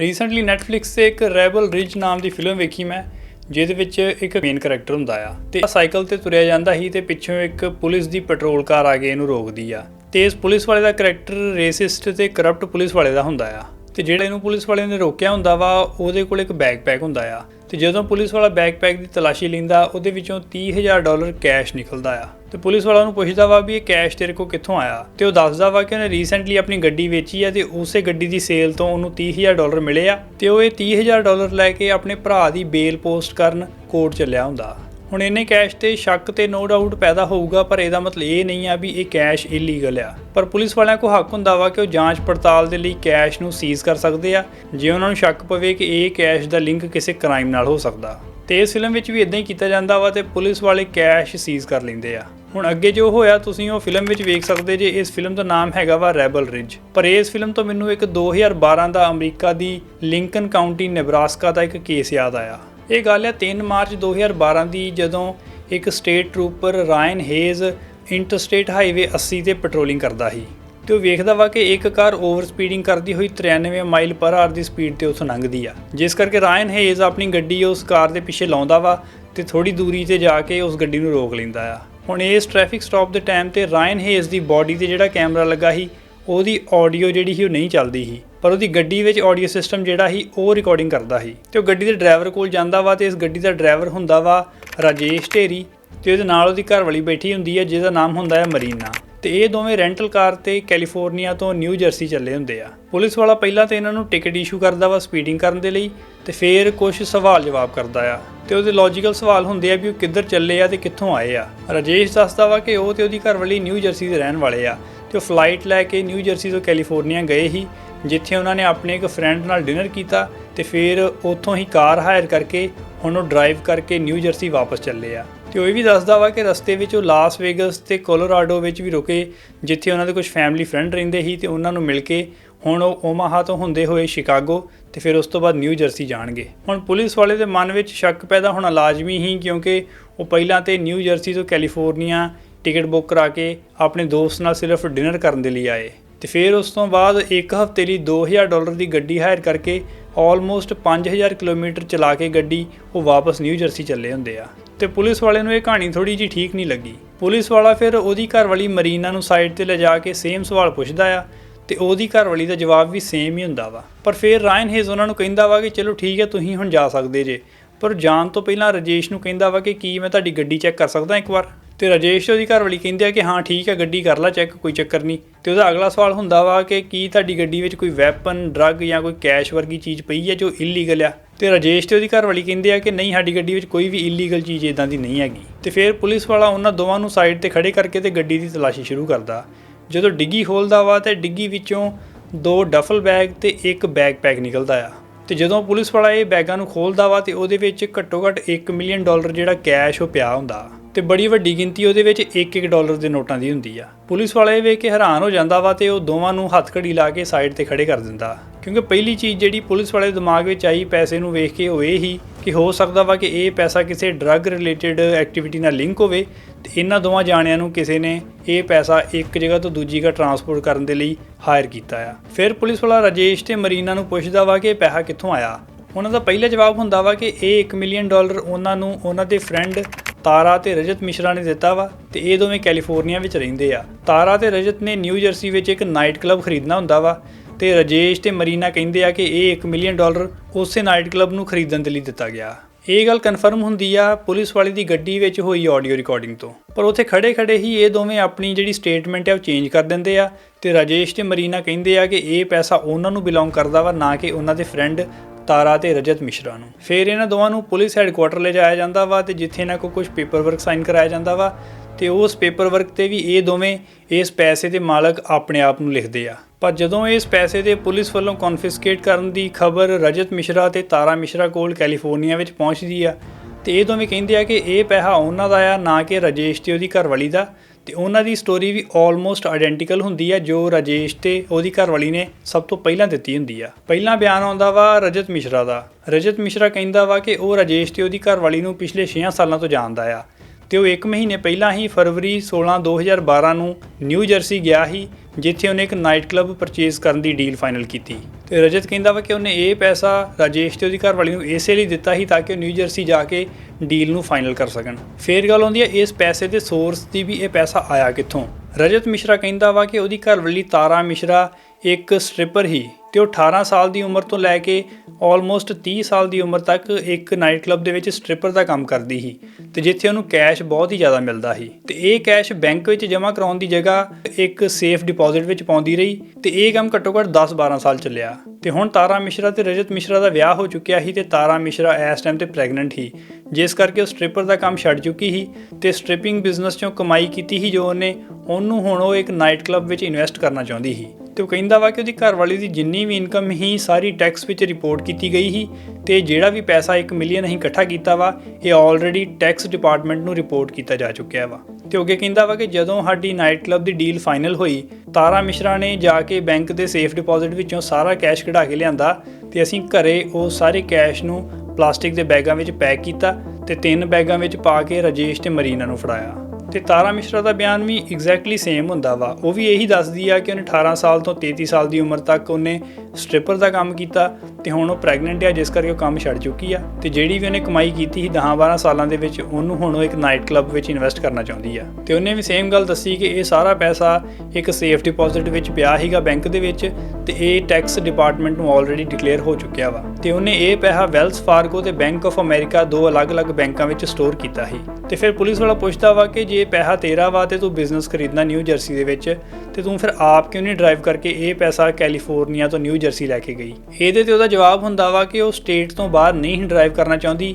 Recently Netflix ਤੇ ਇੱਕ rebel ਰਿਜ ਨਾਮ ਦੀ ਫਿਲਮ ਵੇਖੀ ਮੈਂ, ਜਿਹਦੇ ਵਿੱਚ ਇੱਕ ਮੇਨ ਕੈਰੈਕਟਰ ਹੁੰਦਾ ਆ। ਤੇ ਸਾਈਕਲ ਤੇ ਤੁਰਿਆ ਜਾਂਦਾ ਸੀ ਤੇ ਪਿੱਛੋਂ ਇੱਕ ਪੁਲਿਸ ਦੀ ਪੈਟਰੋਲ ਕਾਰ ਆ ਕੇ ਇਹਨੂੰ ਰੋਕਦੀ ਆ। ਤੇ ਇਸ ਪੁਲਿਸ ਵਾਲੇ ਦਾ ਕੈਰੈਕਟਰ ਰੇਸਿਸਟ ਤੇ ਕਰਪਟ ਪੁਲਿਸ ਵਾਲੇ ਦਾ ਹੁੰਦਾ ਆ। ਤੇ ਜਿਹੜਾ ਇਹਨੂੰ ਪੁਲਿਸ ਵਾਲੇ ਨੇ ਰੋਕਿਆ ਹੁੰਦਾ ਵਾ, ਉਹਦੇ ਕੋਲ ਇੱਕ ਬੈਕਪੈਕ ਹੁੰਦਾ ਆ। ਤੇ ਜਦੋਂ ਪੁਲਿਸ ਵਾਲਾ ਬੈਕਪੈਕ ਦੀ ਤਲਾਸ਼ੀ ਲੈਂਦਾ, ਉਹਦੇ ਵਿੱਚੋਂ 30000 ਡਾਲਰ ਕੈਸ਼ ਨਿਕਲਦਾ ਆ। ਤੇ ਪੁਲਿਸ ਵਾਲਾ ਨੂੰ ਪੁੱਛਦਾ ਵਾ ਵੀ ਇਹ ਕੈਸ਼ ਤੇਰੇ ਕੋਲ ਕਿੱਥੋਂ ਆਇਆ? ਤੇ ਉਹ ਦੱਸਦਾ ਵਾ ਕਿ ਉਹਨੇ ਰੀਸੈਂਟਲੀ ਆਪਣੀ ਗੱਡੀ ਵੇਚੀ ਆ ਤੇ ਉਸੇ ਗੱਡੀ ਦੀ ਸੇਲ ਤੋਂ ਉਹਨੂੰ 30000 ਡਾਲਰ ਮਿਲੇ ਆ। ਤੇ ਉਹ ਇਹ 30000 ਡਾਲਰ ਲੈ ਕੇ ਆਪਣੇ ਭਰਾ ਦੀ ਬੇਲ ਪੋਸਟ ਕਰਨ ਕੋਰਟ ਚੱਲਿਆ ਹੁੰਦਾ। ਹੁਣ ਇਹਨੇ ਕੈਸ਼ ਤੇ ਸ਼ੱਕ ਤੇ ਨੋ ਡਾਊਟ ਪੈਦਾ ਹੋਊਗਾ, ਪਰ ਇਹਦਾ ਮਤਲਬ ਇਹ ਨਹੀਂ ਆ ਵੀ ਇਹ ਕੈਸ਼ ਇਲੀਗਲ ਆ। ਪਰ ਪੁਲਿਸ ਵਾਲਿਆਂ ਕੋ ਹੱਕ ਹੁੰਦਾ ਵਾ ਕਿ ਉਹ ਜਾਂਚ ਪੜਤਾਲ ਦੇ ਲਈ ਕੈਸ਼ ਨੂੰ ਸੀਜ਼ ਕਰ ਸਕਦੇ ਆ। ਜੇ ਉਹਨਾਂ ਨੂੰ ਸ਼ੱਕ ਪਵੇ ਕਿ ਇਹ ਕੈਸ਼ ਦਾ ਲਿੰਕ ਕਿਸੇ ਕ੍ਰਾਈਮ ਨਾਲ ਹੋ ਸਕਦਾ। ਤੇ ਇਸ ਫਿਲਮ ਵਿੱਚ ਵੀ ਇਦਾਂ ਹੀ ਕੀਤਾ ਜਾਂਦਾ ਵਾ ਤੇ ਪੁਲਿਸ ਵਾਲੇ ਕੈਸ਼ ਸੀਜ਼ ਕਰ ਲੈਂਦੇ ਆ। ਹੁਣ ਅੱਗੇ ਜੋ ਹੋਇਆ, ਤੁਸੀਂ ਉਹ ਫਿਲਮ ਵਿੱਚ ਵੇਖ ਸਕਦੇ ਜੇ, ਇਸ ਫਿਲਮ ਦਾ ਨਾਮ ਹੈਗਾ ਵਾ ਰੈਬਲ ਰਿਜ ਪਰ ਇਸ ਫਿਲਮ ਤੋਂ ਮੈਨੂੰ ਇੱਕ 2012 ਦਾ ਅਮਰੀਕਾ ਦੀ ਲਿੰਕਨ ਕਾਉਂਟੀ ਨੇਬਰਾਸਕਾ ਦਾ ਇੱਕ ਕੇਸ ਯਾਦ ਆਇਆ। ਇਹ ਗੱਲ ਹੈ 3 ਮਾਰਚ 2012 ਦੀ ਜਦੋਂ ਇੱਕ state trooper Ryan Hayes interstate highway 80 ਤੇ ਪੈਟਰੋਲਿੰਗ ਕਰਦਾ ਸੀ ਤੇ ਉਹ ਵੇਖਦਾ ਵਾ ਕਿ ਇੱਕ ਕਾਰ ਓਵਰ ਸਪੀਡਿੰਗ ਕਰਦੀ ਹੋਈ 93 ਮਾਈਲ ਪਰ ਆਰ ਦੀ ਸਪੀਡ ਤੇ ਉੱਥੋਂ ਲੰਘਦੀ ਆ। ਜਿਸ ਕਰਕੇ ਰਾਇਨ ਹੇਜ਼ ਆਪਣੀ ਗੱਡੀ ਉਸ ਕਾਰ ਦੇ ਪਿੱਛੇ ਲਾਉਂਦਾ ਵਾ ਤੇ ਥੋੜੀ ਦੂਰੀ ਤੇ ਜਾ ਕੇ ਉਸ ਗੱਡੀ ਨੂੰ ਰੋਕ ਲੈਂਦਾ ਆ। ਹੁਣ ਇਸ ਟ੍ਰੈਫਿਕ ਸਟਾਪ ਦੇ ਟਾਈਮ ਤੇ ਰਾਇਨ ਹੇਜ਼ ਦੀ ਬਾਡੀ ਤੇ ਜਿਹੜਾ ਕੈਮਰਾ ਲੱਗਾ ਸੀ, ਉਹਦੀ ਆਡੀਓ ਜਿਹੜੀ ਸੀ ਉਹ ਨਹੀਂ ਚੱਲਦੀ ਸੀ। ਪਰ ਉਹਦੀ ਗੱਡੀ ਵਿੱਚ ਆਡੀਓ ਸਿਸਟਮ ਜਿਹੜਾ ਸੀ, ਉਹ ਰਿਕਾਰਡਿੰਗ ਕਰਦਾ ਸੀ। ਤੇ ਉਹ ਗੱਡੀ ਦੇ ਡਰਾਈਵਰ ਕੋਲ ਜਾਂਦਾ ਵਾ ਤੇ ਇਸ ਗੱਡੀ ਦਾ ਡਰਾਈਵਰ ਹੁੰਦਾ ਵਾ ਰਾਜੇਸ਼ ਢੇਰੀ ਤੇ ਉਹਦੇ ਨਾਲ ਉਹਦੀ ਘਰਵਾਲੀ ਬੈਠੀ ਹੁੰਦੀ ਹੈ ਜਿਹਦਾ ਨਾਮ ਹੁੰਦਾ ਹੈ ਮਰੀਨਾ। ਤੇ ਇਹ ਦੋਵੇਂ ਰੈਂਟਲ ਕਾਰ ਤੇ ਕੈਲੀਫੋਰਨੀਆ ਤੋਂ ਨਿਊ ਜਰਸੀ ਚੱਲੇ ਹੁੰਦੇ ਆ। ਪੁਲਿਸ ਵਾਲਾ ਪਹਿਲਾਂ ਤੇ ਇਹਨਾਂ ਨੂੰ ਟਿਕਟ ਇਸ਼ੂ ਕਰਦਾ ਵਾ ਸਪੀਡਿੰਗ ਕਰਨ ਦੇ ਲਈ ਤੇ ਫਿਰ ਕੁਝ ਸਵਾਲ ਜਵਾਬ ਕਰਦਾ ਆ। ਤੇ ਉਹਦੇ ਲੌਜੀਕਲ ਸਵਾਲ ਹੁੰਦੇ ਆ ਵੀ ਉਹ ਕਿੱਧਰ ਚੱਲੇ ਆ ਤੇ ਕਿੱਥੋਂ ਆਏ ਆ। ਰਾਜੇਸ਼ ਦੱਸਦਾ ਵਾ ਕਿ ਉਹ ਤੇ ਉਹਦੀ ਘਰਵਾਲੀ ਨਿਊ ਜਰਸੀ ਦੇ ਰਹਿਣ ਵਾਲੇ ਆ। ਤੇ ਉਹ ਫਲਾਈਟ ਲੈ ਕੇ ਨਿਊ ਜਰਸੀ ਤੋਂ ਕੈਲੀਫੋਰਨੀਆ ਗਏ ਸੀ ਜਿੱਥੇ ਉਹਨਾਂ ਨੇ ਆਪਣੇ ਇੱਕ ਫਰੈਂਡ ਨਾਲ ਡਿਨਰ ਕੀਤਾ ਤੇ ਫਿਰ ਉੱਥੋਂ ਹੀ ਕਾਰ ਹਾਇਰ ਕਰਕੇ ਹੁਣ ਉਹ ਡਰਾਈਵ ਕਰਕੇ ਨਿਊ ਜਰਸੀ ਵਾਪਸ ਚੱਲੇ ਆ। ਤੇ ਉਹ ਇਹ ਵੀ ਦੱਸਦਾ ਵਾ ਕਿ ਰਸਤੇ ਵਿੱਚ ਉਹ ਲਾਸ ਵੇਗਸ ਤੇ ਕੋਲੋਰਾਡੋ ਵਿੱਚ ਵੀ ਰੁਕੇ, ਜਿੱਥੇ ਉਹਨਾਂ ਦੇ ਕੁਝ ਫੈਮਿਲੀ ਫਰੈਂਡ ਰਹਿੰਦੇ ਸੀ ਤੇ ਉਹਨਾਂ ਨੂੰ ਮਿਲ ਕੇ ਹੁਣ ਉਹ ਓਮਾਹਾ ਤੋਂ ਹੁੰਦੇ ਹੋਏ ਸ਼ਿਕਾਗੋ ਤੇ ਫਿਰ ਉਸ ਤੋਂ ਬਾਅਦ ਨਿਊ ਜਰਸੀ ਜਾਣਗੇ। ਹੁਣ ਪੁਲਿਸ ਵਾਲੇ ਦੇ ਮਨ ਵਿੱਚ ਸ਼ੱਕ ਪੈਦਾ ਹੋਣਾ ਲਾਜ਼ਮੀ ਹੀ, ਕਿਉਂਕਿ ਉਹ ਪਹਿਲਾਂ ਤੇ ਨਿਊ ਜਰਸੀ ਤੋਂ ਕੈਲੀਫੋਰਨੀਆ ਟਿਕਟ ਬੁੱਕ ਕਰਾ ਕੇ ਆਪਣੇ ਦੋਸਤ ਨਾਲ ਸਿਰਫ ਡਿਨਰ ਕਰਨ ਦੇ ਲਈ ਆਏ। ਤੇ ਫਿਰ ਉਸ ਤੋਂ ਬਾਅਦ ਇੱਕ ਹਫ਼ਤੇ ਲਈ 2000 ਡਾਲਰ ਦੀ ਗੱਡੀ ਹਾਇਰ ਕਰਕੇ ਆਲਮੋਸਟ 5000 ਕਿਲੋਮੀਟਰ ਚਲਾ ਕੇ ਗੱਡੀ ਉਹ ਵਾਪਸ ਨਿਊ ਜਰਸੀ ਚੱਲੇ ਹੁੰਦੇ ਆ। ਤੇ ਪੁਲਿਸ ਵਾਲੇ ਨੂੰ ਇਹ ਕਹਾਣੀ ਥੋੜੀ ਜੀ ਠੀਕ ਨਹੀਂ ਲੱਗੀ। ਪੁਲਿਸ ਵਾਲਾ ਫਿਰ ਉਹਦੀ ਘਰਵਾਲੀ ਮਰੀਨਾ ਨੂੰ ਸਾਈਡ ਤੇ ਲਿਜਾ ਕੇ ਸੇਮ ਸਵਾਲ ਪੁੱਛਦਾ ਆ ਤੇ ਉਹਦੀ ਘਰਵਾਲੀ ਦਾ ਜਵਾਬ ਵੀ ਸੇਮ ਹੀ ਹੁੰਦਾ ਵਾ। ਪਰ ਫਿਰ ਰਾਇਨ ਹੇਜ਼ ਉਹਨਾਂ ਨੂੰ ਕਹਿੰਦਾ ਵਾ ਕਿ ਚਲੋ ਠੀਕ ਹੈ, ਤੁਸੀਂ ਹੁਣ ਜਾ ਸਕਦੇ ਜੇ। ਪਰ ਜਾਣ ਤੋਂ ਪਹਿਲਾਂ ਰਜੇਸ਼ ਨੂੰ ਕਹਿੰਦਾ ਵਾ ਕਿ ਕੀ ਮੈਂ ਤੁਹਾਡੀ ਗੱਡੀ ਚੈੱਕ ਕਰ ਸਕਦਾ ਇੱਕ ਵਾਰ? ਤੇ ਰਜੇਸ਼ ਉਹਦੀ ਘਰਵਾਲੀ ਕਹਿੰਦੇ ਆ ਕਿ ਹਾਂ, ਠੀਕ ਹੈ ਗੱਡੀ ਕਰ ਲੈ ਚੈੱਕ ਕੋਈ ਚੱਕਰ ਨਹੀਂ। ਤੇ ਉਹਦਾ ਅਗਲਾ ਸਵਾਲ ਹੁੰਦਾ ਵਾ ਕਿ ਕੀ ਤੁਹਾਡੀ ਗੱਡੀ ਵਿੱਚ ਕੋਈ ਵੈਪਨ ਡਰੱਗ ਜਾਂ ਕੋਈ ਕੈਸ਼ ਵਰਗੀ ਚੀਜ਼ ਪਈ ਹੈ ਜੋ ਇਲੀਗਲ ਆ? ਤੇ ਰਜੇਸ਼ ਤੇ ਉਹਦੀ ਘਰਵਾਲੀ ਕਹਿੰਦੇ ਆ ਕਿ ਨਹੀਂ, ਸਾਡੀ ਗੱਡੀ ਵਿੱਚ ਕੋਈ ਵੀ ਇਲੀਗਲ ਚੀਜ਼ ਇਦਾਂ ਦੀ ਨਹੀਂ ਹੈਗੀ। ਤੇ ਫਿਰ ਪੁਲਿਸ ਵਾਲਾ ਉਹਨਾਂ ਦੋਵਾਂ ਨੂੰ ਸਾਈਡ ਤੇ ਖੜੇ ਕਰਕੇ ਤੇ ਗੱਡੀ ਦੀ ਤਲਾਸ਼ੀ ਸ਼ੁਰੂ ਕਰਦਾ। ਜਦੋਂ ਡਿੱਗੀ ਖੋਲਦਾ ਵਾ ਤੇ ਡਿੱਗੀ ਵਿੱਚੋਂ ਦੋ ਡਫਲ ਬੈਗ ਤੇ ਇੱਕ ਬੈਕਪੈਕ ਨਿਕਲਦਾ ਆ। ਤੇ ਜਦੋਂ ਪੁਲਿਸ ਵਾਲਾ ਇਹ ਬੈਗਾਂ ਨੂੰ ਖੋਲਦਾ ਵਾ ਤੇ ਉਹਦੇ ਵਿੱਚ ਘੱਟੋ ਘੱਟ 1 ਮਿਲੀਅਨ ਡਾਲਰ ਜਿਹੜਾ ਕੈਸ਼ ਉਹ ਪਿਆ ਹੁੰਦਾ ਤੇ ਬੜੀ ਵੱਡੀ ਗਿਣਤੀ ਉਹਦੇ ਵਿੱਚ 1-1 ਡਾਲਰ ਦੇ ਨੋਟਾਂ ਦੀ ਹੁੰਦੀ ਆ। ਪੁਲਿਸ ਵਾਲਾ ਇਹ ਵੇਖ ਕੇ ਹੈਰਾਨ ਹੋ ਜਾਂਦਾ ਵਾ ਤੇ ਉਹ ਦੋਵਾਂ ਨੂੰ ਹੱਥ ਘੜੀ ਲਾ ਕੇ ਸਾਈਡ ਤੇ ਖੜੇ ਕਰ ਦਿੰਦਾ। ਕਿਉਂਕਿ ਪਹਿਲੀ ਚੀਜ਼ ਜਿਹੜੀ ਪੁਲਿਸ ਵਾਲੇ ਦਿਮਾਗ ਵਿੱਚ ਆਈ ਪੈਸੇ ਨੂੰ ਵੇਖ ਕੇ ਉਹ ਇਹ ਹੀ ਕਿ ਹੋ ਸਕਦਾ ਵਾ ਕਿ ਇਹ ਪੈਸਾ ਕਿਸੇ ਡਰੱਗ ਰਿਲੇਟਡ ਐਕਟੀਵਿਟੀ ਨਾਲ ਲਿੰਕ ਹੋਵੇ ਤੇ ਇਹਨਾਂ ਦੋਵਾਂ ਜਾਣਿਆਂ ਨੂੰ ਕਿਸੇ ਨੇ ਇਹ ਪੈਸਾ ਇੱਕ ਜਗ੍ਹਾ ਤੋਂ ਦੂਜੀ ਜਗ੍ਹਾ ਟਰਾਂਸਪੋਰਟ ਕਰਨ ਦੇ ਲਈ ਹਾਇਰ ਕੀਤਾ ਆ। ਫਿਰ ਪੁਲਿਸ ਵਾਲਾ ਰਾਜੇਸ਼ ਤੇ ਮਰੀਨਾ ਨੂੰ ਪੁੱਛਦਾ ਵਾ ਕਿ ਇਹ ਪੈਸਾ ਕਿੱਥੋਂ ਆਇਆ? ਉਹਨਾਂ ਦਾ ਪਹਿਲਾ ਜਵਾਬ ਹੁੰਦਾ ਵਾ ਕਿ ਇਹ 1 ਮਿਲੀਅਨ ਡਾਲਰ ਉਹਨਾਂ ਨੂੰ ਉਹਨਾਂ ਦੇ ਫਰੈਂਡ ਤਾਰਾ ਤੇ ਰਜਤ ਮਿਸ਼ਰਾ ਨੇ ਦਿੱਤਾ ਵਾ ਤੇ ਇਹ ਦੋਵੇਂ ਕੈਲੀਫੋਰਨੀਆ ਵਿੱਚ ਰਹਿੰਦੇ ਆ। ਤਾਰਾ ਤੇ ਰਜਤ ਨੇ ਨਿਊ ਜਰਸੀ ਵਿੱਚ ਇੱਕ ਨਾਈਟ ਕਲੱਬ ਖਰੀਦਣਾ ਹੁੰਦਾ ਵਾ ਤੇ ਰਜੇਸ਼ ਤੇ ਮਰੀਨਾ ਕਹਿੰਦੇ ਆ ਕਿ ਇਹ 1 ਮਿਲੀਅਨ ਡਾਲਰ ਉਸੇ ਨਾਈਟ ਕਲੱਬ ਨੂੰ ਖਰੀਦਣ ਦੇ ਲਈ ਦਿੱਤਾ ਗਿਆ। ਇਹ ਗੱਲ ਕਨਫਰਮ ਹੁੰਦੀ ਆ ਪੁਲਿਸ ਵਾਲੇ ਦੀ ਗੱਡੀ ਵਿੱਚ ਹੋਈ ਆਡੀਓ ਰਿਕਾਰਡਿੰਗ ਤੋਂ। ਪਰ ਉੱਥੇ ਖੜੇ-ਖੜੇ ਹੀ ਇਹ ਦੋਵੇਂ ਆਪਣੀ ਜਿਹੜੀ ਸਟੇਟਮੈਂਟ ਹੈ ਉਹ ਚੇਂਜ ਕਰ ਦਿੰਦੇ ਆ ਤੇ ਰਾਜੇਸ਼ ਤੇ ਮਰੀਨਾ ਕਹਿੰਦੇ ਆ ਕਿ ਇਹ ਪੈਸਾ ਉਹਨਾਂ ਨੂੰ ਬਿਲੋਂਗ ਕਰਦਾ ਵਾ, ਨਾ ਕਿ ਉਹਨਾਂ ਦੇ ਫਰੈਂਡ ਤਾਰਾ ਤੇ ਰਜਤ ਮਿਸ਼ਰਾ ਨੂੰ। ਫਿਰ ਇਹਨਾਂ ਦੋਵਾਂ ਨੂੰ ਪੁਲਿਸ ਹੈੱਡਕੁਆਟਰ ਲੈ ਜਾਇਆ ਜਾਂਦਾ ਵਾ ਤੇ ਜਿੱਥੇ ਇਹਨਾਂ ਕੋਲ ਕੁਝ ਪੇਪਰ ਵਰਕ ਸਾਈਨ ਕਰਾਇਆ ਜਾਂਦਾ ਵਾ ਤੇ ਉਸ ਪੇਪਰ ਵਰਕ ਤੇ ਵੀ ਇਹ ਦੋਵੇਂ ਇਸ ਪੈਸੇ ਦੇ ਮਾਲਕ ਆਪਣੇ ਆਪ ਨੂੰ ਲਿਖਦੇ ਆ। ਪਰ ਜਦੋਂ ਇਸ ਪੈਸੇ ਦੇ ਪੁਲਿਸ ਵੱਲੋਂ ਕਨਫਿਸਕੇਟ ਕਰਨ ਦੀ ਖਬਰ ਰਜਤ ਮਿਸ਼ਰਾ ਤੇ ਤਾਰਾ ਮਿਸ਼ਰਾ ਕੋਲ ਕੈਲੀਫੋਰਨੀਆ ਵਿੱਚ ਪਹੁੰਚਦੀ ਆ, ਤੇ ਇਹ ਦੋਵੇਂ ਕਹਿੰਦੇ ਆ ਕਿ ਇਹ ਪੈਸਾ ਉਹਨਾਂ ਦਾ ਆ, ਨਾ ਕਿ ਰਾਜੇਸ਼ ਤੇ ਉਹਦੀ ਘਰਵਾਲੀ ਦਾ। ਤੇ ਉਹਨਾਂ ਦੀ ਸਟੋਰੀ ਵੀ ਆਲਮੋਸਟ ਆਇਡੈਂਟੀਕਲ ਹੁੰਦੀ ਆ, ਜੋ ਰਾਜੇਸ਼ ਤੇ ਉਹਦੀ ਘਰਵਾਲੀ ਨੇ ਸਭ ਤੋਂ ਪਹਿਲਾਂ ਦਿੱਤੀ ਹੁੰਦੀ ਆ। ਪਹਿਲਾਂ ਬਿਆਨ ਆਉਂਦਾ ਵਾ ਰਜਤ ਮਿਸ਼ਰਾ ਦਾ। ਰਜਤ ਮਿਸ਼ਰਾ ਕਹਿੰਦਾ ਵਾ ਕਿ ਉਹ ਰਾਜੇਸ਼ ਤੇ ਉਹਦੀ ਘਰਵਾਲੀ ਨੂੰ ਪਿਛਲੇ 6 ਸਾਲਾਂ ਤੋਂ ਜਾਣਦਾ ਆ। ਤੇ ਉਹ 1 ਮਹੀਨੇ ਪਹਿਲਾਂ ਹੀ ਫਰਵਰੀ 16 2012 ਨੂੰ ਨਿਊ ਜਰਸੀ ਗਿਆ ਸੀ, ਜਿੱਥੇ ਉਹਨੇ ਇੱਕ ਨਾਈਟ ਕਲੱਬ ਪਰਚੇਸ ਕਰਨ ਦੀ ਡੀਲ ਫਾਈਨਲ ਕੀਤੀ। ਤੇ ਰਜਤ ਕਹਿੰਦਾ ਵਾ ਕਿ ਉਹਨੇ ਇਹ ਪੈਸਾ ਰਾਜੇਸ਼ ਤੇ ਉਹਦੀ ਘਰਵਾਲੀ ਨੂੰ ਇਸੇ ਲਈ ਦਿੱਤਾ ਸੀ ਤਾਂ ਕਿ ਉਹ ਨਿਊ ਜਰਸੀ ਜਾ ਕੇ ਡੀਲ ਨੂੰ ਫਾਈਨਲ ਕਰ ਸਕਣ। ਫੇਰ ਗੱਲ ਆਉਂਦੀ ਹੈ, ਇਸ ਪੈਸੇ ਦੇ ਸੋਰਸ ਦੀ ਵੀ ਇਹ ਪੈਸਾ ਆਇਆ ਕਿੱਥੋਂ? ਰਜਤ ਮਿਸ਼ਰਾ ਕਹਿੰਦਾ ਵਾ ਕਿ ਉਹਦੀ ਘਰਵਾਲੀ ਤਾਰਾ ਮਿਸ਼ਰਾ ਇੱਕ ਸਟ੍ਰਿਪਰ ਹੀ ਤੇ ਉਹ 18 ਸਾਲ ਦੀ ਉਮਰ ਤੋਂ ਲੈ ਕੇ ਆਲਮੋਸਟ 30 ਸਾਲ ਦੀ ਉਮਰ ਤੱਕ ਇੱਕ ਨਾਈਟ ਕਲੱਬ ਦੇ ਵਿੱਚ ਸਟ੍ਰਿਪਰ ਦਾ ਕੰਮ ਕਰਦੀ ਸੀ ਤੇ ਜਿੱਥੇ ਉਹਨੂੰ ਕੈਸ਼ ਬਹੁਤ ਹੀ ਜ਼ਿਆਦਾ ਮਿਲਦਾ ਸੀ। ਤੇ ਇਹ ਕੈਸ਼ ਬੈਂਕ ਵਿੱਚ ਜਮ੍ਹਾਂ ਕਰਾਉਣ ਦੀ ਜਗ੍ਹਾ ਇੱਕ ਸੇਫ ਡਿਪੋਜ਼ਿਟ ਵਿੱਚ ਪਾਉਂਦੀ ਰਹੀ ਤੇ ਇਹ ਕੰਮ ਘੱਟੋ ਘੱਟ 10-12 ਸਾਲ ਚੱਲਿਆ। ਤੇ ਹੁਣ ਤਾਰਾ ਮਿਸ਼ਰਾ ਤੇ ਰਜਤ ਮਿਸ਼ਰਾ ਦਾ ਵਿਆਹ ਹੋ ਚੁੱਕਿਆ ਸੀ ਤੇ ਤਾਰਾ ਮਿਸ਼ਰਾ ਇਸ ਟਾਈਮ ਤੇ ਪ੍ਰੈਗਨੈਂਟ ਸੀ। ਜਿਸ ਕਰਕੇ ਉਹ ਸਟ੍ਰਿਪਰ ਦਾ ਕੰਮ ਛੱਡ ਚੁੱਕੀ ਸੀ ਤੇ ਸਟ੍ਰਿਪਿੰਗ ਬਿਜ਼ਨਸ ਚੋਂ ਕਮਾਈ ਕੀਤੀ ਸੀ ਜੋ ਉਹਨੇ, ਉਹਨੂੰ ਹੁਣ ਉਹ ਇੱਕ ਨਾਈਟ ਕਲੱਬ ਵਿੱਚ ਇਨਵੈਸਟ ਕਰਨਾ ਚਾਹੁੰਦੀ ਸੀ। ਤੇ ਉਹ ਕਹਿੰਦਾ ਵਾ ਕਿ ਉਹਦੀ ਘਰਵਾਲੀ ਦੀ ਜਿੰਨੀ ਵੀ ਇਨਕਮ ਹੀ ਸਾਰੀ ਟੈਕਸ ਵਿੱਚ ਰਿਪੋਰਟ ਕੀਤੀ ਗਈ ਸੀ ਤੇ ਜਿਹੜਾ ਵੀ ਪੈਸਾ 1 ਮਿਲੀਅਨ ਅਸੀਂ ਇਕੱਠਾ ਕੀਤਾ ਵਾ, ਇਹ ਆਲਰੇਡੀ ਟੈਕਸ ਡਿਪਾਰਟਮੈਂਟ ਨੂੰ ਰਿਪੋਰਟ ਕੀਤਾ ਜਾ ਚੁੱਕਿਆ ਵਾ। ਤੇ ਅੱਗੇ ਕਹਿੰਦਾ ਵਾ ਕਿ ਜਦੋਂ ਸਾਡੀ ਨਾਈਟ ਕਲੱਬ ਦੀ ਡੀਲ ਫਾਈਨਲ ਹੋਈ, ਤਾਰਾ ਮਿਸ਼ਰਾ ਨੇ ਜਾ ਕੇ ਬੈਂਕ ਦੇ ਸੇਫ ਡਿਪੋਜ਼ਿਟ ਵਿੱਚੋਂ ਸਾਰਾ ਕੈਸ਼ ਕਢਾ ਕੇ ਲਿਆਂਦਾ ਤੇ ਅਸੀਂ ਘਰੇ ਉਹ ਸਾਰੇ ਕੈਸ਼ ਨੂੰ ਪਲਾਸਟਿਕ ਦੇ ਬੈਗਾਂ ਵਿੱਚ ਪੈਕ ਕੀਤਾ ਤੇ ਤਿੰਨ ਬੈਗਾਂ ਵਿੱਚ ਪਾ ਕੇ ਰਾਜੇਸ਼ ਤੇ ਮਰੀਨਾ ਨੂੰ ਫੜਾਇਆ। ਤੇ ਤਾਰਾ ਮਿਸ਼ਰਾ ਦਾ ਬਿਆਨ ਵੀ ਐਗਜ਼ੈਕਟਲੀ ਸੇਮ ਹੁੰਦਾ ਵਾ। ਉਹ ਵੀ ਇਹੀ ਦੱਸਦੀ ਆ ਕਿ ਉਹਨੇ 18 ਸਾਲ ਤੋਂ 33 ਸਾਲ ਦੀ ਉਮਰ ਤੱਕ ਉਹਨੇ ਸਟ੍ਰਿਪਰ ਦਾ ਕੰਮ ਕੀਤਾ ਤੇ ਹੁਣ ਉਹ ਪ੍ਰੈਗਨੈਂਟ ਆ, ਜਿਸ ਕਰਕੇ ਉਹ ਕੰਮ ਛੱਡ ਚੁੱਕੀ ਆ। ਤੇ ਜਿਹੜੀ ਵੀ ਉਹਨੇ ਕਮਾਈ ਕੀਤੀ ਸੀ 10-12 ਸਾਲਾਂ ਦੇ ਵਿੱਚ, ਉਹਨੂੰ ਹੁਣ ਉਹ ਇੱਕ ਨਾਈਟ ਕਲੱਬ ਵਿੱਚ ਇਨਵੈਸਟ ਕਰਨਾ ਚਾਹੁੰਦੀ ਆ। ਤੇ ਉਹਨੇ ਵੀ ਸੇਮ ਗੱਲ ਦੱਸੀ ਕਿ ਇਹ ਸਾਰਾ ਪੈਸਾ ਇੱਕ ਸੇਫ ਡਿਪੋਜ਼ਿਟ ਵਿੱਚ ਪਿਆ ਸੀਗਾ ਬੈਂਕ ਦੇ ਵਿੱਚ ਤੇ ਇਹ ਟੈਕਸ ਡਿਪਾਰਟਮੈਂਟ ਨੂੰ ਆਲਰੇਡੀ ਡਿਕਲੇਅਰ ਹੋ ਚੁੱਕਿਆ ਵਾ। ਤੇ ਉਹਨੇ ਇਹ ਪੈਸਾ ਵੈਲਸ ਫਾਰਗੋ ਤੇ ਬੈਂਕ ਆਫ ਅਮਰੀਕਾ ਦੋ ਅਲੱਗ-ਅਲੱਗ ਬੈਂਕਾਂ ਵਿੱਚ ਸਟੋਰ ਕੀਤਾ ਸੀ। ਤੇ ਫਿਰ ਪੁਲਿਸ ਵਾਲਾ ਪੁੱਛਦਾ ਵਾ ਕਿ ਜੇ ਪੈਸਾ ਤੇਰਾ ਵਾ ਤੇ ਤੂੰ ਬਿਜ਼ਨਸ ਖਰੀਦਣਾ ਨਿਊ ਜਰਸੀ ਦੇ ਵਿੱਚ ਤੇ ਤੂੰ ਫਿਰ ਆਪ ਕਿਉਂ ਨਹੀਂ ਡਰਾਈਵ ਕਰਕੇ ਇਹ ਪੈਸਾ ਕੈਲੀਫੋਰਨੀਆ ਤੋਂ ਨਿਊ ਜਰਸੀ ਲੈ ਕੇ ਗਈ? ਇਹਦੇ ਤੇ ਉਹਦਾ ਜਵਾਬ ਹੁੰਦਾ ਵਾ ਕਿ ਉਹ ਸਟੇਟ ਤੋਂ ਬਾਹਰ ਨਹੀਂ ਡਰਾਈਵ ਕਰਨਾ ਚਾਹੁੰਦੀ,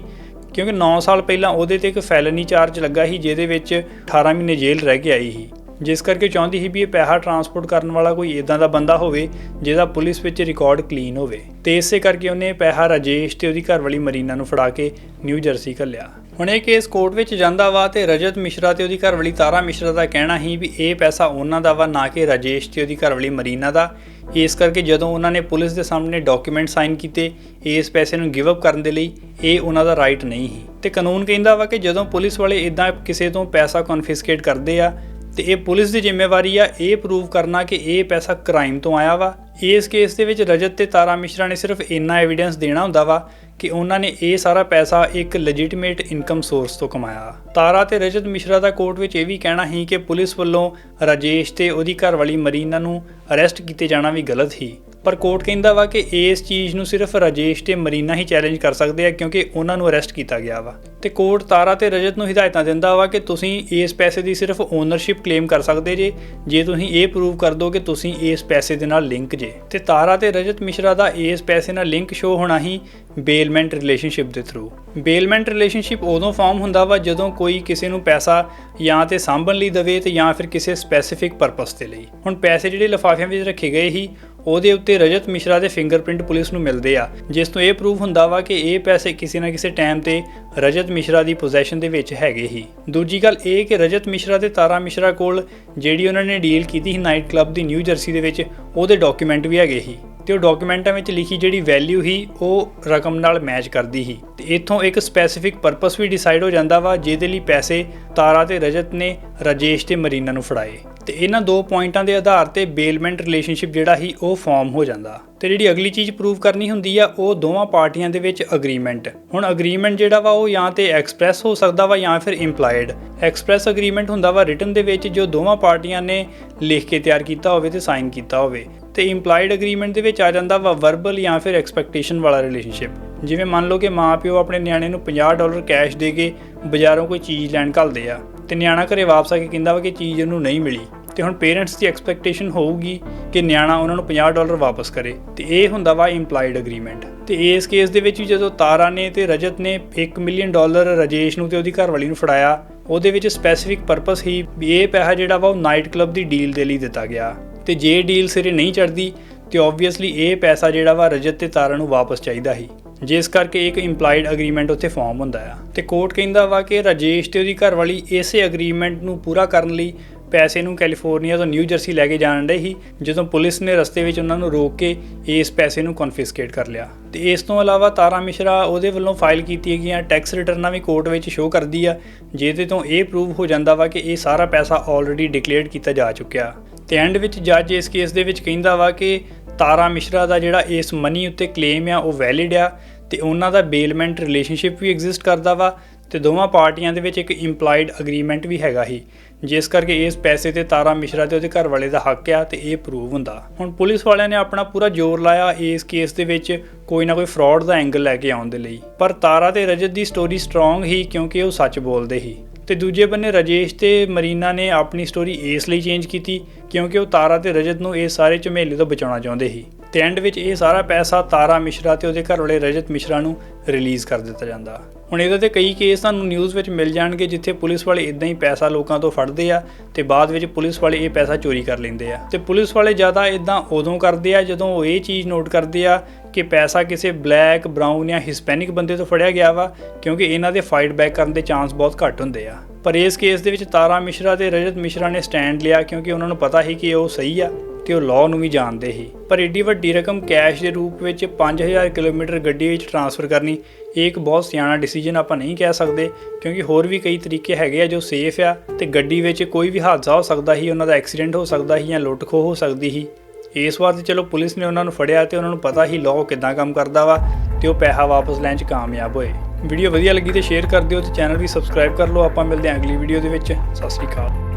ਕਿਉਂਕਿ 9 ਸਾਲ ਪਹਿਲਾਂ ਉਹਦੇ ਤੇ ਇੱਕ ਫੈਲਨੀ ਚਾਰਜ ਲੱਗਾ ਸੀ, ਜਿਹਦੇ ਵਿੱਚ 18 ਮਹੀਨੇ ਜੇਲ੍ਹ ਰਹਿ ਕੇ ਆਈ ਸੀ। ਜਿਸ ਕਰਕੇ ਚਾਹੁੰਦੀ ਸੀ ਵੀ ਇਹ ਪੈਸਾ ਟਰਾਂਸਪੋਰਟ ਕਰਨ ਵਾਲਾ ਕੋਈ ਇਦਾਂ ਦਾ ਬੰਦਾ ਹੋਵੇ, ਜਿਹਦਾ ਪੁਲਿਸ ਵਿੱਚ ਰਿਕਾਰਡ ਕਲੀਨ ਹੋਵੇ। ਤੇ ਇਸੇ ਕਰਕੇ ਉਹਨੇ ਪੈਸਾ ਰਾਜੇਸ਼ ਤੇ ਉਹਦੀ ਘਰਵਾਲੀ ਮਰੀਨਾ ਨੂੰ ਫੜਾ ਕੇ ਨਿਊ ਜਰਸੀ ਘੱਲਿਆ। ਹੁਣ ਇਹ ਕੇਸ ਕੋਰਟ ਵਿੱਚ ਜਾਂਦਾ ਵਾ ਤੇ ਰਜਤ ਮਿਸ਼ਰਾ ਤੇ ਉਹਦੀ ਘਰਵਾਲੀ ਤਾਰਾ ਮਿਸ਼ਰਾ ਦਾ ਕਹਿਣਾ ਸੀ ਵੀ ਇਹ ਪੈਸਾ ਉਹਨਾਂ ਦਾ ਵਾ, ਨਾ ਕਿ ਰਾਜੇਸ਼ ਤੇ ਉਹਦੀ ਘਰਵਾਲੀ ਮਰੀਨਾ ਦਾ। ਇਸ ਕਰਕੇ ਜਦੋਂ ਉਹਨਾਂ ਨੇ ਪੁਲਿਸ ਦੇ ਸਾਹਮਣੇ ਡਾਕੂਮੈਂਟ ਸਾਈਨ ਕੀਤੇ, ਇਸ ਪੈਸੇ ਨੂੰ ਗਿਵ ਅਪ ਕਰਨ ਦੇ ਲਈ, ਇਹ ਉਹਨਾਂ ਦਾ ਰਾਈਟ ਨਹੀਂ ਸੀ। ਤੇ ਕਾਨੂੰਨ ਕਹਿੰਦਾ ਵਾ ਕਿ ਜਦੋਂ ਪੁਲਿਸ ਵਾਲੇ ਇਦਾਂ ਕਿਸੇ ਤੋਂ ਪੈਸਾ ਕਨਫਿਸਕੇਟ ਕਰਦੇ ਆ ਤੇ ਇਹ ਪੁਲਿਸ ਦੀ ਜ਼ਿੰਮੇਵਾਰੀ ਆ, ਇਹ ਪ੍ਰੂਵ ਕਰਨਾ ਕਿ ਇਹ ਪੈਸਾ ਕ੍ਰਾਈਮ ਤੋਂ ਆਇਆ ਵਾ। ਇਸ ਕੇਸ ਦੇ ਵਿੱਚ ਰਜਤ ਤੇ ਤਾਰਾ ਮਿਸ਼ਰਾ ਨੇ ਸਿਰਫ ਇੰਨਾ ਐਵੀਡੈਂਸ ਦੇਣਾ ਹੁੰਦਾ ਵਾ ਕਿ ਉਹਨਾਂ ਨੇ ਇਹ ਸਾਰਾ ਪੈਸਾ ਇੱਕ ਲੈਜੀਟਿਮੇਟ ਇਨਕਮ ਸੋਰਸ ਤੋਂ ਕਮਾਇਆ। ਤਾਰਾ ਤੇ ਰਜਤ ਮਿਸ਼ਰਾ ਦਾ ਕੋਰਟ ਵਿੱਚ ਇਹ ਵੀ ਕਹਿਣਾ ਸੀ ਕਿ ਪੁਲਿਸ ਵੱਲੋਂ ਰਾਜੇਸ਼ ਤੇ ਉਹਦੀ ਘਰਵਾਲੀ ਮਰੀਨਾ ਨੂੰ ਅਰੈਸਟ ਕੀਤੇ ਜਾਣਾ ਵੀ ਗਲਤ ਸੀ। ਪਰ ਕੋਰਟ ਕਹਿੰਦਾ ਵਾ ਕਿ ਇਸ ਚੀਜ਼ ਨੂੰ ਸਿਰਫ ਰਾਜੇਸ਼ ਤੇ ਮਰੀਨਾ ਹੀ ਚੈਲੰਜ ਕਰ ਸਕਦੇ ਆ ਕਿਉਂਕਿ ਉਹਨਾਂ ਨੂੰ ਅਰੈਸਟ ਕੀਤਾ ਗਿਆ ਵਾ। ਤੇ ਕੋਰਟ ਤਾਰਾ ਤੇ ਰਜਤ ਨੂੰ ਹਦਾਇਤਾਂ ਦਿੰਦਾ ਵਾ ਕਿ ਤੁਸੀਂ ਇਸ ਪੈਸੇ ਦੀ ਸਿਰਫ ਓਨਰਸ਼ਿਪ ਕਲੇਮ ਕਰ ਸਕਦੇ ਜੇ ਜੇ ਤੁਸੀਂ ਇਹ ਪ੍ਰੂਵ ਕਰ ਦੋ ਕਿ ਤੁਸੀਂ ਇਸ ਪੈਸੇ ਦੇ ਨਾਲ ਲਿੰਕ ਜੇ। ਤੇ ਤਾਰਾ ਤੇ ਰਜਤ ਮਿਸ਼ਰਾ ਦਾ ਇਸ ਪੈਸੇ ਨਾਲ ਲਿੰਕ ਸ਼ੋ ਹੋਣਾ ਹੀ ਬੇਲਮੈਂਟ ਰਿਲੇਸ਼ਨਸ਼ਿਪ ਦੇ ਥਰੂ ਬੇਲਮੈਂਟ ਰਿਲੇਸ਼ਨਸ਼ਿਪ ਉਦੋਂ ਫਾਰਮ ਹੁੰਦਾ ਵਾ ਜਦੋਂ ਕੋਈ ਕਿਸੇ ਨੂੰ ਪੈਸਾ ਜਾਂ ਤੇ ਸਾਂਭਣ ਲਈ ਦਵੇ ਤੇ ਜਾਂ ਫਿਰ ਕਿਸੇ ਸਪੈਸੀਫਿਕ ਪਰਪਸ ਦੇ ਲਈ। ਹੁਣ ਪੈਸੇ ਜਿਹੜੇ ਲਿਫਾਫਿਆਂ ਵਿੱਚ ਰੱਖੇ ਗਏ ਸੀ ਉਹਦੇ ਉੱਤੇ ਰਜਤ ਮਿਸ਼ਰਾ ਦੇ ਫਿੰਗਰਪ੍ਰਿੰਟ ਪੁਲਿਸ ਨੂੰ ਮਿਲਦੇ ਆ, ਜਿਸ ਤੋਂ ਇਹ ਪ੍ਰੂਫ ਹੁੰਦਾ ਵਾ ਕਿ ਇਹ ਪੈਸੇ ਕਿਸੇ ਨਾ ਕਿਸੇ ਟਾਈਮ ਤੇ ਰਜਤ ਮਿਸ਼ਰਾ ਦੀ ਪੋਜੈਸ਼ਨ ਦੇ ਵਿੱਚ ਹੈਗੇ ਹੀ ਦੂਜੀ ਗੱਲ ਇਹ ਕਿ ਰਜਤ ਮਿਸ਼ਰਾ ਤੇ ਤਾਰਾ ਮਿਸ਼ਰਾ ਕੋਲ ਜਿਹੜੀ ਉਹਨਾਂ ਨੇ ਡੀਲ ਕੀਤੀ ਸੀ ਨਾਈਟ ਕਲੱਬ ਦੀ ਨਿਊ ਜਰਸੀ ਦੇ ਵਿੱਚ, ਉਹਦੇ ਡਾਕੂਮੈਂਟ ਵੀ ਹੈਗੇ ਸੀ। ਤੇ ਉਹ ਡਾਕੂਮੈਂਟਾਂ ਵਿੱਚ ਲਿਖੀ ਜਿਹੜੀ ਵੈਲਿਊ ਸੀ, ਉਹ ਰਕਮ ਨਾਲ ਮੈਚ ਕਰਦੀ ਸੀ। ਤੇ ਇਥੋਂ ਇੱਕ ਸਪੈਸੀਫਿਕ ਪਰਪਸ ਵੀ ਡਿਸਾਈਡ ਹੋ ਜਾਂਦਾ ਵਾ, ਜਿਹਦੇ ਲਈ ਪੈਸੇ ਤਾਰਾ ਤੇ ਰਜਤ ਨੇ ਰਾਜੇਸ਼ ਤੇ ਮਰੀਨਾ ਨੂੰ ਫੜਾਏ। ਤੇ ਇਹਨਾਂ ਦੋ ਪੁਆਇੰਟਾਂ ਦੇ ਆਧਾਰ ਤੇ ਬੇਲਮੈਂਟ ਰਿਲੇਸ਼ਨਸ਼ਿਪ ਜਿਹੜਾ ਸੀ, ਉਹ ਫਾਰਮ ਹੋ ਜਾਂਦਾ। ਤੇ ਜਿਹੜੀ ਅਗਲੀ ਚੀਜ਼ ਪ੍ਰੂਵ ਕਰਨੀ ਹੁੰਦੀ ਆ, ਉਹ ਦੋਵਾਂ ਪਾਰਟੀਆਂ ਦੇ ਵਿੱਚ ਅਗਰੀਮੈਂਟ ਹੁਣ ਅਗਰੀਮੈਂਟ ਜਿਹੜਾ ਵਾ, ਉਹ ਜਾਂ ਤੇ ਐਕਸਪ੍ਰੈਸ ਹੋ ਸਕਦਾ ਵਾ ਜਾਂ ਫਿਰ ਇੰਪਲਾਈਡ ਐਕਸਪ੍ਰੈਸ ਅਗਰੀਮੈਂਟ ਹੁੰਦਾ ਵਾ ਰਿਟਨ ਦੇ ਵਿੱਚ ਜੋ ਦੋਵਾਂ ਪਾਰਟੀਆਂ ਨੇ ਲਿਖ ਕੇ ਤਿਆਰ ਕੀਤਾ ਹੋਵੇ ਤੇ ਸਾਈਨ ਕੀਤਾ ਹੋਵੇ। ਤੇ ਇੰਪਲਾਈਡ ਅਗਰੀਮੈਂਟ ਦੇ ਵਿੱਚ ਆ ਜਾਂਦਾ ਵਾ ਵਰਬਲ ਜਾਂ ਫਿਰ ਐਕਸਪੈਕਟੇਸ਼ਨ ਵਾਲਾ ਰਿਲੇਸ਼ਨਸ਼ਿਪ ਜਿਵੇਂ ਮੰਨ ਲਓ ਕਿ ਮਾਪਿਓ ਆਪਣੇ ਨਿਆਣੇ ਨੂੰ 50 ਡਾਲਰ ਕੈਸ਼ ਦੇ ਕੇ ਬਾਜ਼ਾਰੋਂ ਕੋਈ ਚੀਜ਼ ਲੈਣ ਘੱਲਦੇ ਆ, ਤੇ ਨਿਆਣਾ ਘਰੇ ਵਾਪਸ ਆ ਕੇ ਕਹਿੰਦਾ ਵਾ ਕਿ ਚੀਜ਼ ਉਹਨੂੰ ਨਹੀਂ ਮਿਲੀ। ਤੇ ਹੁਣ ਪੇਰੈਂਟਸ ਦੀ ਐਕਸਪੈਕਟੇਸ਼ਨ ਹੋਊਗੀ ਕਿ ਨਿਆਣਾ ਉਹਨਾਂ ਨੂੰ 50 ਡਾਲਰ ਵਾਪਸ ਕਰੇ, ਤੇ ਇਹ ਹੁੰਦਾ ਵਾ ਇੰਪਲਾਈਡ ਅਗਰੀਮੈਂਟ ਤੇ ਇਸ ਕੇਸ ਦੇ ਵਿੱਚ ਵੀ ਜਦੋਂ ਤਾਰਾ ਨੇ ਤੇ ਰਜਤ ਨੇ 1 ਮਿਲੀਅਨ ਡਾਲਰ ਰਾਜੇਸ਼ ਨੂੰ ਤੇ ਉਹਦੀ ਘਰਵਾਲੀ ਨੂੰ ਫੜਾਇਆ, ਉਹਦੇ ਵਿੱਚ ਸਪੈਸੀਫਿਕ ਪਰਪਸ ਹੀ ਵੀ ਇਹ ਪੈਸਾ ਜਿਹੜਾ ਵਾ ਉਹ ਨਾਈਟ ਕਲੱਬ ਦੀ ਡੀਲ ਦੇ ਲਈ ਦਿੱਤਾ ਗਿਆ। ਤੇ ਜੇ ਡੀਲ ਸਿਰੇ ਨਹੀਂ ਚੜਦੀ ਤੇ ਆਬਵੀਅਸਲੀ ਇਹ ਪੈਸਾ ਜਿਹੜਾ ਵਾ ਰਜਤ ਤੇ ਤਾਰਾ ਨੂੰ ਵਾਪਸ ਚਾਹੀਦਾ ਸੀ। ਜਿਸ ਕਰਕੇ ਇੱਕ ਇੰਪਲਾਈਡ ਅਗਰੀਮੈਂਟ ਉੱਥੇ ਫਾਰਮ ਹੁੰਦਾ ਆ। ਤੇ ਕੋਰਟ ਕਹਿੰਦਾ ਵਾ ਕਿ ਰਾਜੇਸ਼ ਤੇ ਉਹਦੀ ਘਰਵਾਲੀ ਇਸੇ ਅਗਰੀਮੈਂਟ ਨੂੰ ਪੂਰਾ ਕਰਨ ਲਈ ਪੈਸੇ ਨੂੰ ਕੈਲੀਫੋਰਨੀਆ ਤੋਂ ਨਿਊ ਜਰਸੀ ਲੈ ਕੇ ਜਾਣ ਦੇ ਸੀ, ਜਦੋਂ ਪੁਲਿਸ ਨੇ ਰਸਤੇ ਵਿੱਚ ਉਹਨਾਂ ਨੂੰ ਰੋਕ ਕੇ ਇਸ ਪੈਸੇ ਨੂੰ ਕਨਫਿਸਕੇਟ ਕਰ ਲਿਆ। ਤੇ ਇਸ ਤੋਂ ਇਲਾਵਾ ਤਾਰਾ ਮਿਸ਼ਰਾ ਉਹਦੇ ਵੱਲੋਂ ਫਾਈਲ ਕੀਤੀਆਂ ਗਈਆਂ ਟੈਕਸ ਰਿਟਰਨਾਂ ਵੀ ਕੋਰਟ ਵਿੱਚ ਸ਼ੋਅ ਕਰਦੀ ਆ, ਜਿਹਦੇ ਤੋਂ ਇਹ ਪ੍ਰੂਵ ਹੋ ਜਾਂਦਾ ਵਾ ਕਿ ਇਹ ਸਾਰਾ ਪੈਸਾ ਆਲਰੇਡੀ ਡਿਕਲੇਅਰ ਕੀਤਾ ਜਾ ਚੁੱਕਿਆ। ਤੇ ਐਂਡ ਵਿੱਚ ਜੱਜ ਇਸ ਕੇਸ ਦੇ ਵਿੱਚ ਕਹਿੰਦਾ ਵਾ ਕਿ ਤਾਰਾ ਮਿਸ਼ਰਾ ਦਾ ਜਿਹੜਾ ਇਸ ਮਨੀ ਉੱਤੇ ਕਲੇਮ ਆ, ਉਹ ਵੈਲਿਡ ਆ ਤੇ ਉਹਨਾਂ ਦਾ ਬੇਲਮੈਂਟ ਰਿਲੇਸ਼ਨਸ਼ਿਪ ਵੀ ਐਗਜ਼ਿਸਟ ਕਰਦਾ ਵਾ ਤੇ ਦੋਵਾਂ ਪਾਰਟੀਆਂ ਦੇ ਵਿੱਚ ਇੱਕ ਇੰਪਲਾਈਡ ਅਗਰੀਮੈਂਟ ਵੀ ਹੈਗਾ ਹੀ ਜਿਸ ਕਰਕੇ ਇਸ ਪੈਸੇ ਤੇ ਤਾਰਾ ਮਿਸ਼ਰਾ ਤੇ ਉਹਦੇ ਘਰ ਵਾਲੇ ਦਾ ਹੱਕ ਆ ਤੇ ਇਹ ਪ੍ਰੂਵ ਹੁੰਦਾ। ਹੁਣ ਪੁਲਿਸ ਵਾਲਿਆਂ ਨੇ ਆਪਣਾ ਪੂਰਾ ਜ਼ੋਰ ਲਾਇਆ ਇਸ ਕੇਸ ਦੇ ਵਿੱਚ ਕੋਈ ਨਾ ਕੋਈ ਫਰਾਡ ਦਾ ਐਂਗਲ ਲੈ ਕੇ ਆਉਣ ਦੇ ਲਈ, ਪਰ ਤਾਰਾ ਤੇ ਰਜਤ ਦੀ ਸਟੋਰੀ ਸਟਰੋਂਗ ਹੀ ਕਿਉਂਕਿ ਉਹ ਸੱਚ ਬੋਲਦੇ ਹੀ ਤੇ ਦੂਜੇ ਬੰਨੇ ਰਜੇਸ਼ ਤੇ ਮਰੀਨਾ ਨੇ ਆਪਣੀ ਸਟੋਰੀ ਇਸ ਲਈ ਚੇਂਜ ਕੀਤੀ ਕਿਉਂਕਿ ਉਹ ਤਾਰਾ ਤੇ ਰਜਤ ਨੂੰ ਇਹ ਸਾਰੇ ਝਮੇਲੇ ਤੋਂ ਬਚਾਉਣਾ ਚਾਹੁੰਦੇ ਸੀ। ਤੇ ਐਂਡ ਵਿੱਚ ਇਹ ਸਾਰਾ ਪੈਸਾ ਤਾਰਾ ਮਿਸ਼ਰਾ ਤੇ ਉਹਦੇ ਘਰ ਵਾਲੇ ਰਜਤ ਮਿਸ਼ਰਾ ਨੂੰ ਰਿਲੀਜ਼ ਕਰ ਦਿੱਤਾ ਜਾਂਦਾ। ਹੁਣ ਇਹਦੇ ਤੇ ਕਈ ਕੇਸ ਤੁਹਾਨੂੰ ਨਿਊਜ਼ ਵਿੱਚ ਮਿਲ ਜਾਣਗੇ ਜਿੱਥੇ ਪੁਲਿਸ ਵਾਲੇ ਇਦਾਂ ਹੀ ਪੈਸਾ ਲੋਕਾਂ ਤੋਂ ਫੜਦੇ ਆ ਤੇ ਬਾਅਦ ਵਿੱਚ ਪੁਲਿਸ ਵਾਲੇ ਇਹ ਪੈਸਾ ਚੋਰੀ ਕਰ ਲੈਂਦੇ ਆ। ਤੇ ਪੁਲਿਸ ਵਾਲੇ ਜ਼ਿਆਦਾ ਇਦਾਂ ਉਦੋਂ ਕਰਦੇ ਆ ਜਦੋਂ ਉਹ ਇਹ ਚੀਜ਼ ਨੋਟ ਕਰਦੇ ਆ ਕਿ ਪੈਸਾ ਕਿਸੇ ਬਲੈਕ ਬ੍ਰਾਊਨ ਜਾਂ ਹਿਸਪੈਨਿਕ ਬੰਦੇ ਤੋਂ ਫੜਿਆ ਗਿਆ ਵਾ, ਕਿਉਂਕਿ ਇਹਨਾਂ ਦੇ ਫਾਈਟ ਬੈਕ ਕਰਨ ਦੇ ਚਾਂਸ ਬਹੁਤ ਘੱਟ ਹੁੰਦੇ ਆ। ਪਰ ਇਸ ਕੇਸ ਦੇ ਵਿੱਚ ਤਾਰਾ ਮਿਸ਼ਰਾ ਤੇ ਰਜਤ ਮਿਸ਼ਰਾ ਨੇ ਸਟੈਂਡ ਲਿਆ ਕਿਉਂਕਿ ਉਹਨਾਂ ਨੂੰ ਪਤਾ ਸੀ ਕਿ ਉਹ ਸਹੀ ਆ ਤੇ ਉਹ ਲਾਅ ਨੂੰ ਵੀ ਜਾਣਦੇ ਸੀ। ਪਰ ਏਡੀ ਵੱਡੀ ਰਕਮ ਕੈਸ਼ ਦੇ ਰੂਪ ਵਿੱਚ 5000 ਕਿਲੋਮੀਟਰ ਗੱਡੀ ਵਿੱਚ ਟਰਾਂਸਫਰ ਕਰਨੀ ਇਹ ਇੱਕ ਬਹੁਤ ਸਿਆਣਾ ਡਿਸੀਜਨ ਆਪਾਂ ਨਹੀਂ ਕਹਿ ਸਕਦੇ, ਕਿਉਂਕਿ ਹੋਰ ਵੀ ਕਈ ਤਰੀਕੇ ਹੈਗੇ ਆ ਜੋ ਸੇਫ ਆ ਤੇ ਗੱਡੀ ਵਿੱਚ ਕੋਈ ਵੀ ਹਾਦਸਾ ਹੋ ਸਕਦਾ ਸੀ, ਉਹਨਾਂ ਦਾ ਐਕਸੀਡੈਂਟ ਹੋ ਸਕਦਾ ਸੀ ਜਾਂ ਲੁੱਟ ਖੋਹ ਹੋ ਸਕਦੀ ਸੀ। ਇਸ ਵਾਰ ਤੇ ਚਲੋ ਪੁਲਿਸ ਨੇ ਉਹਨਾਂ ਨੂੰ ਫੜਿਆ ਤੇ ਉਹਨਾਂ ਨੂੰ ਪਤਾ ਹੀ ਲਾਅ ਕਿੱਦਾਂ ਕੰਮ ਕਰਦਾ ਵਾ ਤੇ ਉਹ ਪੈਸਾ ਵਾਪਸ ਲੈਣ 'ਚ ਕਾਮਯਾਬ ਹੋਏ। ਵੀਡੀਓ ਵਧੀਆ ਲੱਗੀ ਤੇ ਸ਼ੇਅਰ ਕਰ ਦਿਓ ਤੇ ਚੈਨਲ ਵੀ ਸਬਸਕ੍ਰਾਈਬ ਕਰ ਲਓ। ਆਪਾਂ ਮਿਲਦੇ ਹਾਂ ਅਗਲੀ ਵੀਡੀਓ ਦੇ ਵਿੱਚ। ਸਤਿ ਸ੍ਰੀ ਅਕਾਲ।